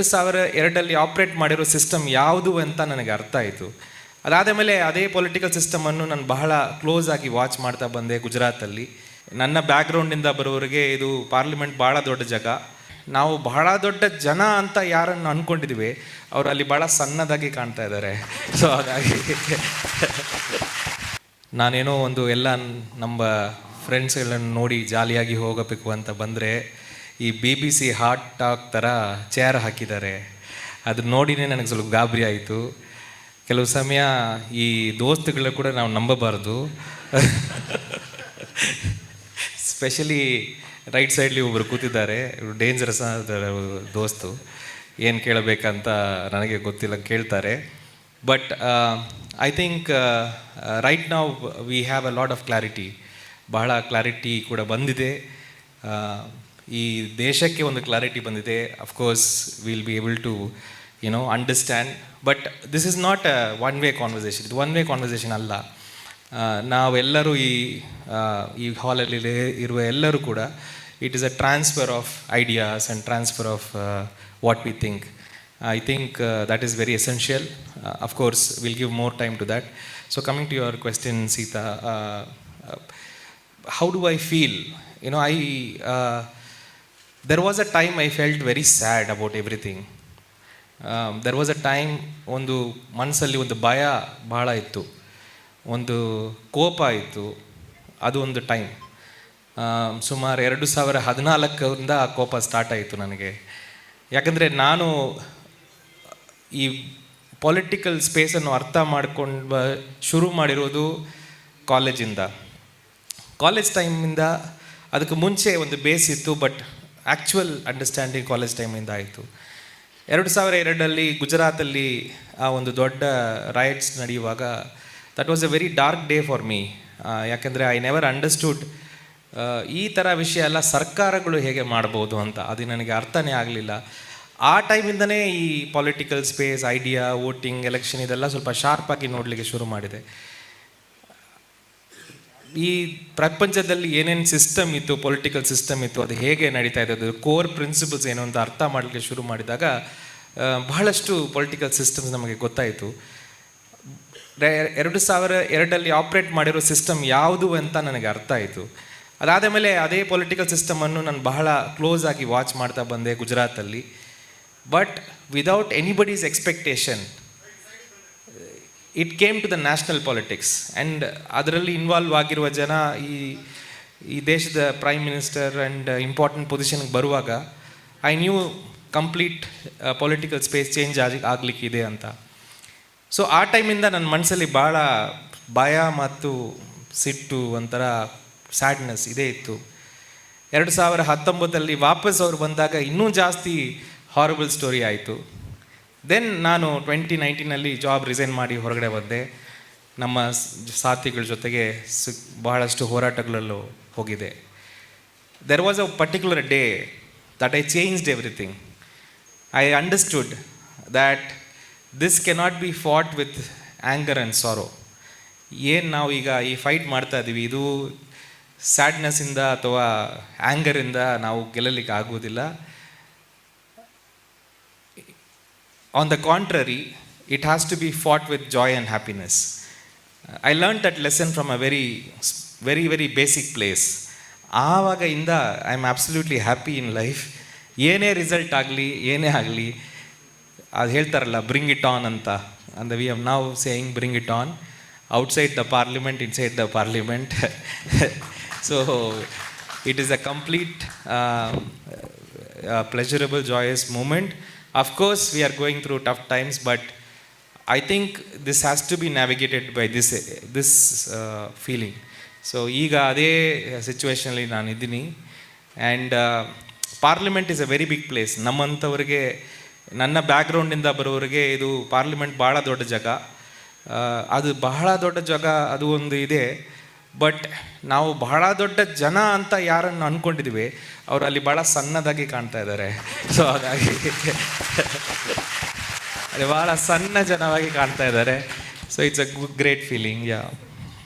ಎರಡು ಸಾವಿರ ಎರಡಲ್ಲಿ ಆಪ್ರೇಟ್ ಮಾಡಿರೋ ಸಿಸ್ಟಮ್ ಯಾವುದು ಅಂತ ನನಗೆ ಅರ್ಥ ಆಯಿತು. ಅದಾದ ಮೇಲೆ ಅದೇ ಪೊಲಿಟಿಕಲ್ ಸಿಸ್ಟಮನ್ನು ನಾನು ಬಹಳ ಕ್ಲೋಸ್ ಆಗಿ ವಾಚ್ ಮಾಡ್ತಾ ಬಂದೆ ಗುಜರಾತಲ್ಲಿ. ನನ್ನ ಬ್ಯಾಕ್ಗ್ರೌಂಡಿಂದ ಬರೋರಿಗೆ ಇದು ಪಾರ್ಲಿಮೆಂಟ್ ಭಾಳ ದೊಡ್ಡ ಜಾಗ. ನಾವು ಬಹಳ ದೊಡ್ಡ ಜನ ಅಂತ ಯಾರನ್ನು ಅಂದ್ಕೊಂಡಿದ್ವಿ ಅವರು ಅಲ್ಲಿ ಭಾಳ ಸಣ್ಣದಾಗಿ ಕಾಣ್ತಾ ಇದ್ದಾರೆ. ಸೊ ಹಾಗಾಗಿ ನಾನೇನೋ ಒಂದು ಎಲ್ಲ ನಮ್ಮ ಫ್ರೆಂಡ್ಸ್ಗಳನ್ನು ನೋಡಿ ಜಾಲಿಯಾಗಿ ಹೋಗಬೇಕು ಅಂತ ಬಂದರೆ ಈ B B C hard talk ಥರ ಚೇರ್ ಹಾಕಿದ್ದಾರೆ. ಅದು ನೋಡಿನೇ ನನಗೆ ಸ್ವಲ್ಪ ಗಾಬರಿ ಆಯಿತು. ಕೆಲವು ಸಮಯ ಈ ದೋಸ್ತುಗಳ ಕೂಡ ನಾವು ನಂಬಬಾರ್ದು. ಸ್ಪೆಷಲಿ ರೈಟ್ ಸೈಡ್ಲಿ ಒಬ್ಬರು ಕೂತಿದ್ದಾರೆ. ಡೇಂಜರಸ್ ದೋಸ್ತು. ಏನು ಕೇಳಬೇಕಂತ ನನಗೆ ಗೊತ್ತಿಲ್ಲ ಕೇಳ್ತಾರೆ. ಬಟ್ ಐ ಥಿಂಕ್ ರೈಟ್ ನಾವು we have a lot of clarity ಬಹಳ ಕ್ಲಾರಿಟಿ ಕೂಡ ಬಂದಿದೆ. ಈ ದೇಶಕ್ಕೆ ಒಂದು ಕ್ಲಾರಿಟಿ ಬಂದಿದೆ. Of course will be able to you know understand but this is not a one way conversation ಇದು ಒನ್ ವೇ ಕಾನ್ವರ್ಸೇಷನ್ ಅಲ್ಲ. ನಾವೆಲ್ಲರೂ ಈ ಈ ಹಾಲಲ್ಲಿ ಇರುವ ಎಲ್ಲರೂ ಕೂಡ it is a transfer of ideas and transfer of what we think I think that is very essential of course will give more time to that so coming to your question Sita how do I feel you know I uh, was a time I felt very sad about everything there was a time ಒಂದು ಮನಸ್ಸಲ್ಲಿ ಒಂದು ಭಯ ಭಾಳ ಇತ್ತು. ಒಂದು ಕೋಪ ಇತ್ತು. ಅದು ಒಂದು ಟೈಮ್ ಸುಮಾರು ಎರಡು ಸಾವಿರ ಹದಿನಾಲ್ಕರಿಂದ ಆ ಕೋಪ ಸ್ಟಾರ್ಟ್ ಆಯಿತು ನನಗೆ. ಯಾಕಂದರೆ ನಾನು ಈ ಪೊಲಿಟಿಕಲ್ ಸ್ಪೇಸನ್ನು ಅರ್ಥ ಮಾಡ್ಕೊಂಡು ಶುರು ಮಾಡಿರೋದು ಕಾಲೇಜಿಂದ ಕಾಲೇಜ್ ಟೈಮಿಂದ ಅದಕ್ಕೆ ಮುಂಚೆ ಒಂದು ಬೇಸ್ ಇತ್ತು ಬಟ್ ಆ್ಯಕ್ಚುಯಲ್ ಅಂಡರ್ಸ್ಟ್ಯಾಂಡಿಂಗ್ ಕಾಲೇಜ್ ಟೈಮಿಂದ ಆಯಿತು. ಎರಡು ಸಾವಿರ ಎರಡರಲ್ಲಿ ಗುಜರಾತಲ್ಲಿ ಆ ಒಂದು ದೊಡ್ಡ ರೈಟ್ಸ್ ನಡೆಯುವಾಗ that was a very dark day for me ಯಾಕೆಂದರೆ ಐ ನೆವರ್ ಅಂಡರ್ಸ್ಟುಡ್ ಈ ಥರ ವಿಷಯ ಎಲ್ಲ ಸರ್ಕಾರಗಳು ಹೇಗೆ ಮಾಡ್ಬೋದು ಅಂತ. ಅದು ನನಗೆ ಅರ್ಥನೇ ಆಗಲಿಲ್ಲ. ಆ ಟೈಮಿಂದನೇ ಈ political space idea voting election ಇದೆಲ್ಲ ಸ್ವಲ್ಪ ಶಾರ್ಪಾಗಿ ನೋಡಲಿಕ್ಕೆ ಶುರು ಮಾಡಿದೆ. ಈ ಪ್ರಪಂಚದಲ್ಲಿ ಏನೇನು ಸಿಸ್ಟಮ್ ಇತ್ತು ಪೊಲಿಟಿಕಲ್ ಸಿಸ್ಟಮ್ ಇತ್ತು, ಅದು ಹೇಗೆ ನಡೀತಾ ಇದೆ ಅದು ಕೋರ್ ಪ್ರಿನ್ಸಿಪಲ್ಸ್ ಏನು ಅಂತ ಅರ್ಥ ಮಾಡಲಿಕ್ಕೆ ಶುರು ಮಾಡಿದಾಗ ಬಹಳಷ್ಟು ಪೊಲಿಟಿಕಲ್ ಸಿಸ್ಟಮ್ಸ್ ನಮಗೆ ಗೊತ್ತಾಯಿತು. ಎರಡು ಸಾವಿರ ಎರಡಲ್ಲಿ ಆಪ್ರೇಟ್ ಮಾಡಿರೋ ಸಿಸ್ಟಮ್ ಯಾವುದು ಅಂತ ನನಗೆ ಅರ್ಥ ಆಯಿತು. ಅದಾದ ಮೇಲೆ ಅದೇ ಪೊಲಿಟಿಕಲ್ ಸಿಸ್ಟಮನ್ನು ನಾನು ಬಹಳ ಕ್ಲೋಸ್ ಆಗಿ ವಾಚ್ ಮಾಡ್ತಾ ಬಂದೆ ಗುಜರಾತಲ್ಲಿ. But without anybody's expectation it came to the national politics and ಅದರಲ್ಲಿ ಇನ್ವಾಲ್ವ್ ಆಗಿರುವ ಜನ ಈ ಈ ದೇಶದ ಪ್ರೈಮ್ ಮಿನಿಸ್ಟರ್ ಆ್ಯಂಡ್ ಇಂಪಾರ್ಟೆಂಟ್ ಪೊಸಿಷನ್ಗೆ ಬರುವಾಗ I knew complete political space change ಆಗಿ, ಆಗಲಿಕ್ಕಿದೆ ಅಂತ. ಸೊ ಆ ಟೈಮಿಂದ ನನ್ನ ಮನಸ್ಸಲ್ಲಿ ಭಾಳ ಭಯ ಮತ್ತು ಸಿಟ್ಟು ಒಂಥರ ಸ್ಯಾಡ್ನೆಸ್ ಇದೇ ಇತ್ತು. ಎರಡು ಸಾವಿರ ಹತ್ತೊಂಬತ್ತಲ್ಲಿ ವಾಪಸ್ ಅವ್ರು ಬಂದಾಗ ಇನ್ನೂ ಜಾಸ್ತಿ ಹಾರಬಲ್ ಸ್ಟೋರಿ ಆಯಿತು. ದೆನ್ ನಾನು ಟ್ವೆಂಟಿ ನೈನ್ಟೀನಲ್ಲಿ ಜಾಬ್ ರಿಸೈನ್ ಮಾಡಿ ಹೊರಗಡೆ ಬಂದೆ. ನಮ್ಮ ಸಾಥಿಗಳ ಜೊತೆಗೆ ಸು, ಬಹಳಷ್ಟು ಹೋರಾಟಗಳಲ್ಲೂ ಹೋಗಿದೆ there was a particular day that I changed everything I understood that this cannot be fought with anger and sorrow ಏನು ನಾವು ಈಗ ಈ ಫೈಟ್ ಮಾಡ್ತಾ ಇದ್ದೀವಿ ಇದು ಸ್ಯಾಡ್ನೆಸ್ಸಿಂದ ಅಥವಾ ಆ್ಯಂಗರಿಂದ ನಾವು ಗೆಲ್ಲಲಿಕ್ಕೆ ಆಗುವುದಿಲ್ಲ. On the contrary it has to be fought with joy and happiness I learn that lesson from a very very very basic place ಆವಾಗ ಇಂದ I am absolutely happy in life ಏನೇ ರಿಸಲ್ಟ್ ಆಗಲಿ ಏನೇ ಆಗಲಿ ಅದು ಹೇಳ್ತಾರಲ್ಲ ಬ್ರಿಂಗ್ ಇಟ್ ಆನ್ ಅಂತ. ಅಂದ ವಿ ಹವ್ ನಾವು saying bring it on outside the parliament inside the parliament so it is a complete pleasurable, joyous moment. Of course, we are going through tough times, but I think this has to be navigated by this this uh, feeling. So ಈಗ ಅದೇ ಸಿಚುವೇಶನಲ್ಲಿ ನಾನು ಇದ್ದೀನಿ. And parliament is a very big place ನಮ್ಮಂಥವ್ರಿಗೆ ನನ್ನ ಬ್ಯಾಕ್ಗ್ರೌಂಡಿಂದ ಬರೋರಿಗೆ ಇದು parliament ಭಾಳ ದೊಡ್ಡ ಜಾಗ. ಅದು ಬಹಳ ದೊಡ್ಡ ಜಾಗ ಅದು ಒಂದು ಇದೆ. ಬಟ್ ನಾವು ಬಹಳ ದೊಡ್ಡ ಜನ ಅಂತ ಯಾರನ್ನು ಅಂದ್ಕೊಂಡಿದ್ವಿ ಅವರು ಅಲ್ಲಿ ಭಾಳ ಸಣ್ಣದಾಗಿ ಕಾಣ್ತಾ ಇದ್ದಾರೆ. ಸೊ ಹಾಗಾಗಿ ಅಲ್ಲಿ ಭಾಳ ಸಣ್ಣ ಜನವಾಗಿ ಕಾಣ್ತಾ ಇದ್ದಾರೆ. So it's a great feeling yeah